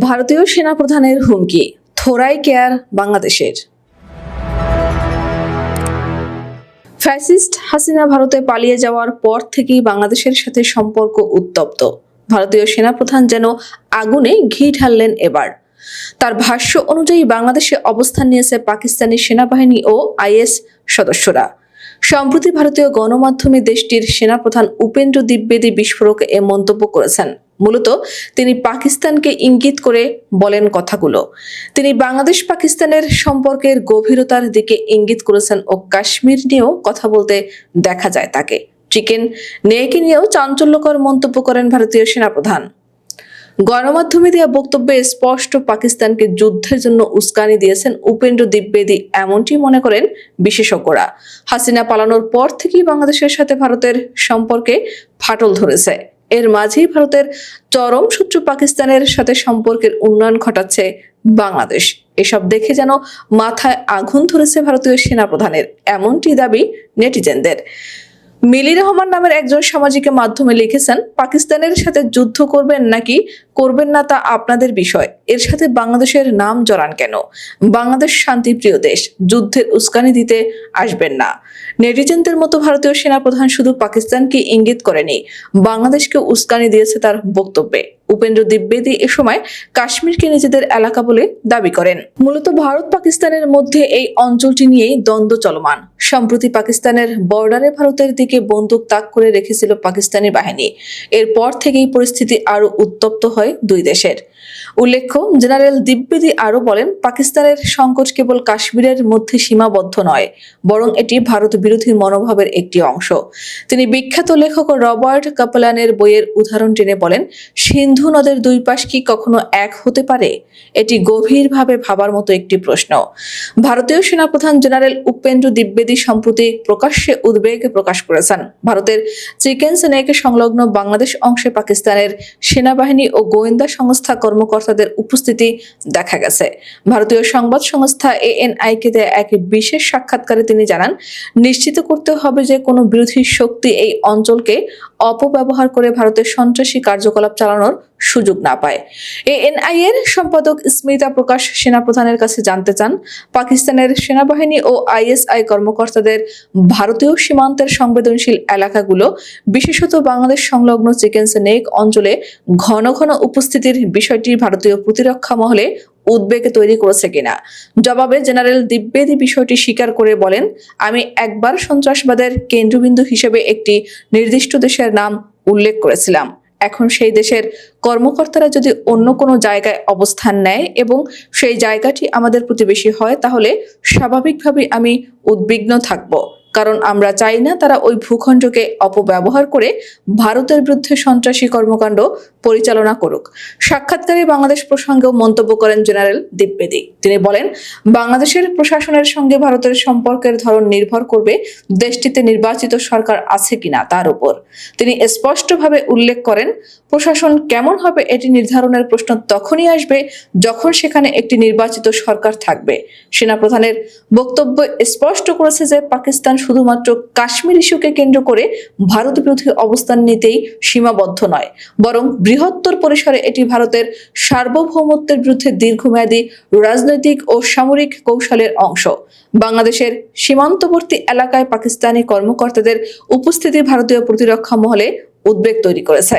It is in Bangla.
ভারতীয় সেনাপ্রধানের হুমকি থোরাই কেয়ার বাংলাদেশের। ফ্যাসিস্ট হাসিনা ভারতে পালিয়ে যাওয়ার পর থেকেই বাংলাদেশের সাথে সম্পর্ক উত্তপ্ত। ভারতীয় সেনাপ্রধান যেন আগুনে ঘি ঢাললেন এবার। তার ভাষ্য অনুযায়ী বাংলাদেশে অবস্থান নিয়েছে পাকিস্তানি সেনাবাহিনী ও আইএস সদস্যরা। সম্প্রতি ভারতীয় গণমাধ্যমে দেশটির সেনাপ্রধান উপেন্দ্র দ্বিবেদী বিস্ফোরক এ মন্তব্য করেছেন। মূলত তিনি পাকিস্তানকে ইঙ্গিত করে বলেন কথাগুলো। তিনি বাংলাদেশ পাকিস্তানের সম্পর্কের গভীরতার দিকে ইঙ্গিত করেছেন ও কাশ্মীর নিয়েও কথা বলতে দেখা যায় তাকে। চিকেন নেয়কে নিয়েও চাঞ্চল্যকর মন্তব্য করেন ভারতীয় সেনাপ্রধান। গণমাধ্যমে দেওয়া বক্তব্যে স্পষ্ট পাকিস্তানকে যুদ্ধের জন্য উস্কানি দিয়েছেন উপেন্দ্র দ্বিবেদী এমনটি মনে করেন বিশেষজ্ঞরা। হাসিনা পালানোর পর থেকেই বাংলাদেশের সাথে ভারতের সম্পর্কে ফাটল ধরেছে। এর মাঝেই ভারতের চরম শত্রু পাকিস্তানের সাথে সম্পর্কের উন্নয়ন ঘটাচ্ছে বাংলাদেশ। এসব দেখে যেন মাথায় আগুন ধরেছে ভারতীয় সেনাপ্রধানের, এমনটি দাবি নেটিজেনদের। মিলি রহমান নামের একজন সামাজিক মাধ্যমে লিখেছেন, পাকিস্তানের সাথে যুদ্ধ করবেন নাকি? করবেন না তা আপনাদের বিষয়। এর সাথে বাংলাদেশের নাম জড়ান কেন? বাংলাদেশ শান্তিপ্রিয় দেশ, যুদ্ধের উস্কানি দিতে আসবেন না। নেটিজেনদের মতো ভারতীয় সেনাপ্রধান শুধু পাকিস্তানকে ইঙ্গিত করেনি বাংলাদেশকে উস্কানি দিয়েছে তার বক্তব্যে। উপেন্দ্র দ্বিবেদী এ সময় কাশ্মীরকে নিজেদের এলাকা বলে দাবি করেন। মূলত ভারত পাকিস্তানের মধ্যে এই অঞ্চলটি নিয়েই দ্বন্দ্ব চলমান। সম্প্রতি পাকিস্তানের বর্ডারে ভারতের দিকে বন্দুক তাক করে রেখেছিল পাকিস্তানি বাহিনী। এরপর থেকেই পরিস্থিতি আরও উত্তপ্ত হয় দুই দেশের। উল্লেখ্য, জেনারেল দ্বিবেদী আরও বলেন, পাকিস্তানের সংকট কেবল কাশ্মীরের মধ্যে সীমাবদ্ধ নয়, বরং এটি ভারত বিরোধী মনোভাবের একটি অংশ। তিনি বিখ্যাত লেখক রবার্ট কাপলানের বইয়ের উদাহরণ টেনে বলেন, সিন্ধু নদের দুই পাশ কি কখনো এক হতে পারে? এটি গভীরভাবে ভাবার মতো একটি প্রশ্ন। ভারতীয় সেনাপ্রধান জেনারেল উপেন্দ্র দ্বিবেদী সম্প্রতি প্রকাশ্যে উদ্বেগ প্রকাশ করেছেন। ভারতের চিকেন সেনেকে সংলগ্ন বাংলাদেশ অংশে পাকিস্তানের সেনাবাহিনী ও গোয়েন্দা সংস্থা কর্মকর্তাদের উপস্থিতি দেখা গেছে। ভারতীয় সংবাদ সংস্থা এএনআই কে দেয়া এক বিশেষ সাক্ষাৎকারে তিনি জানান, নিশ্চিত করতে হবে যে কোনো বিরোধী শক্তি এই অঞ্চলকে অপব্যবহার করে ভারতের সন্ত্রাসী কার্যকলাপ চালানোর সুযোগ না পায়। এএনআই এর সম্পাদক স্মিতা প্রকাশ সেনাপ্রধানের কাছে জানতে চান, পাকিস্তানের সেনাবাহিনী ও আইএসআই কর্মকর্তাদের ভারতীয় সীমান্তের সংবেদনশীল এলাকাগুলো, বিশেষত বাংলাদেশ সংলগ্ন চিকেন সেনেক অঞ্চলে ঘন ঘন উপস্থিতির বিষয়টি ভারতীয় প্রতিরক্ষা মহলে উদ্বেগে তৈরি করেছে কিনা? জবাবে জেনারেল দ্বিবেদী বিষয়টি স্বীকার করে বলেন, আমি একবার সন্ত্রাসবাদের কেন্দ্রবিন্দু হিসেবে একটি নির্দিষ্ট দেশের নাম উল্লেখ করেছিলাম। এখন সেই দেশের কর্মকর্তারা যদি অন্য কোনো জায়গায় অবস্থান নেয় এবং সেই জায়গাটি আমাদের প্রতিবেশী হয়, তাহলে স্বাভাবিকভাবেই আমি উদ্বিগ্ন থাকব। কারণ আমরা চাই না তারা ওই ভূখণ্ডকে অপব্যবহার করে ভারতের বিরুদ্ধে সন্ত্রাসী কর্মকাণ্ড পরিচালনা করুক। সাক্ষাৎকারে বাংলাদেশ প্রসঙ্গেও মন্তব্য করেন জেনারেল দ্বিবেদী তিনি বলেন, বাংলাদেশের প্রশাসনের সঙ্গে ভারতের সম্পর্কের ধরন নির্ভর করবে দেশটিতে নির্বাচিত সরকার আছে কিনা তার উপর। তিনি স্পষ্টভাবে উল্লেখ করেন, প্রশাসন কেমন হবে এটি নির্ধারণের প্রশ্ন তখনই আসবে যখন সেখানে একটি নির্বাচিত সরকার থাকবে। সেনাপ্রধানের বক্তব্য স্পষ্ট করেছে যে পাকিস্তান শুধুমাত্র কাশ্মীর ইস্যুকে কেন্দ্র করে ভারত বিরোধী অবস্থান নিতেই সীমাবদ্ধ নয়, বরং বৃহত্তর পরিসরে এটি ভারতের সার্বভৌমত্বের বিরুদ্ধে দীর্ঘমেয়াদী রাজনৈতিক ও সামরিক কৌশলের অংশ। বাংলাদেশের সীমান্তবর্তী এলাকায় পাকিস্তানি কর্মকর্তাদের উপস্থিতি ভারতীয় প্রতিরক্ষা মহলে উদ্বেগ তৈরি করেছে।